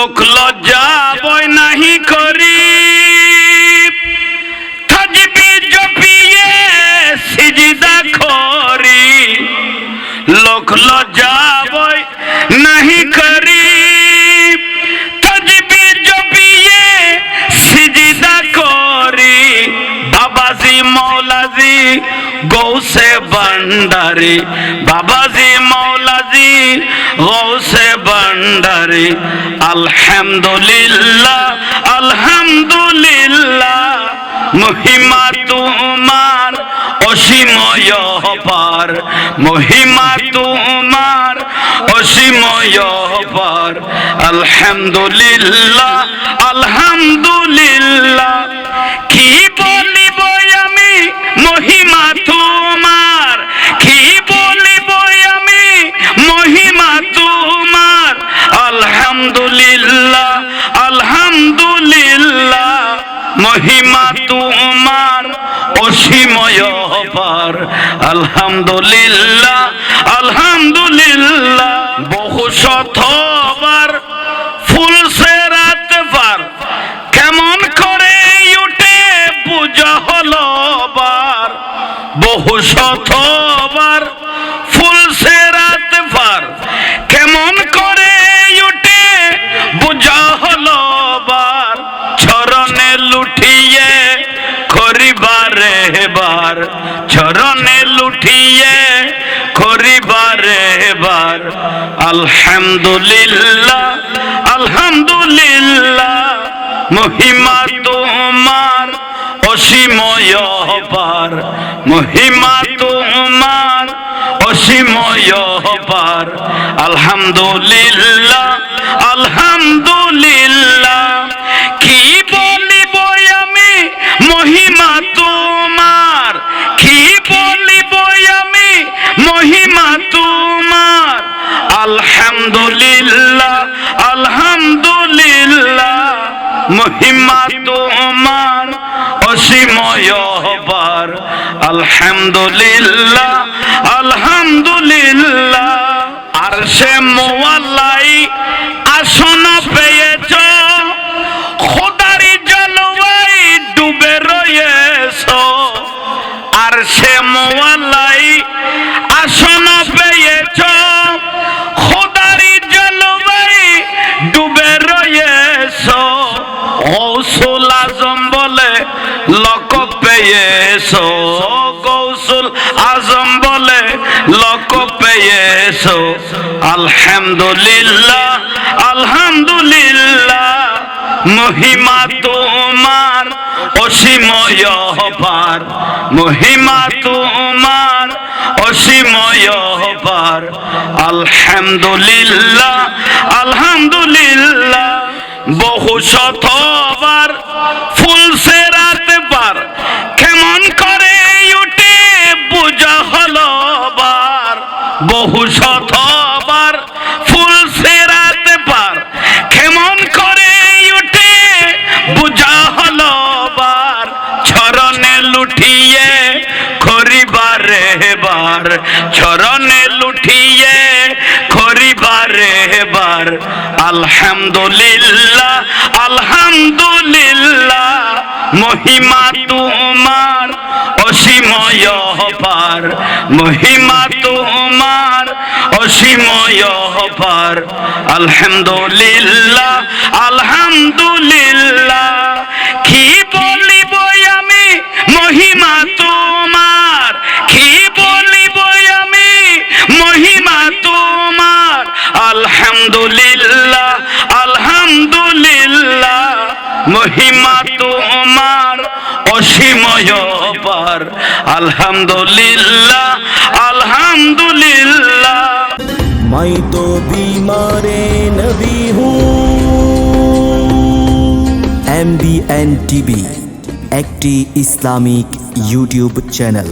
লোক লজ্জা বই নাহি করি। থাকবি জপিয়ে সিজিদা করি লোক লজ্জা বই নাহি করি। থাকবি জপিয়ে সিজিদা করি বাবাজি, মৌলাজি, গৌসে বন্ডারি বাবাজি, মৌলাজি, গৌসে বন্ডারি আলহামদুলিল্লাহ আলহামদুলিল্লাহ মহিমা তোমার অসীময় পার মহিমা তোমার অসীময় পার আলহামদুলিল্লাহ আলহামদুলিল্লাহ কি মহিমা তোমার অসীময় পার আলহামদুলিল্লাহ আলহামদুলিল্লাহ, বহু শতবার, ফুল সেরাত পার কেমন করে উঠে পূজা হলো বার। বহু শতবার করিবারে বার চরণে লুঠিয়ে করিবারে বার আলহামদুলিল্লাহ আলহামদুলিল্লাহ, মহিমা তোমার অসীময় পার মহিমা তোমার অসীময় পার আলহামদুলিল্লাহ আলহামদুলিল্লাহ আলহামদুলিল্লাহ আলহামদুলিল্লাহ মহিমা তোমার অসীময় হবার আলহামদুলিল্লাহ আলহামদুলিল্লাহ আর সে লক পেয়েছ গৌসুল আজম বলে, লক পেয়েছ। আলহামদুলিল্লাহ আলহামদুলিল্লাহ, মহিমা তোমার অসীময় পার মহিমা তোমার অসীময় পার আলহামদুলিল্লাহ আলহামদুলিল্লাহ, বহু শতবার ফুল করে উঠে পূজা হলো বার চরণে লুঠিয়ে করিবারে বার চরণে লুঠিয়ে আলহামদুলিল্লাহ আলহামদুলিল্লাহ, মহিমা তোমার, অসীময় পার মহিমা তোমার অসীময় পার আলহামদুলিল্লাহ আলহামদুলিল্লাহ। কি বলিব আমি মহিমা তোমার? কি বলিব আমি মহিমা তোমার? আলহামদুলিল্লাহ আলহামদুলিল্লাহ। মহিমা তোমার অসীময় পার আলহামদুলিল্লাহ मैं तो बीमार नबी हूँ এম বি এন টিভি একটি ইসলামিক ইউটিউব চ্যানেল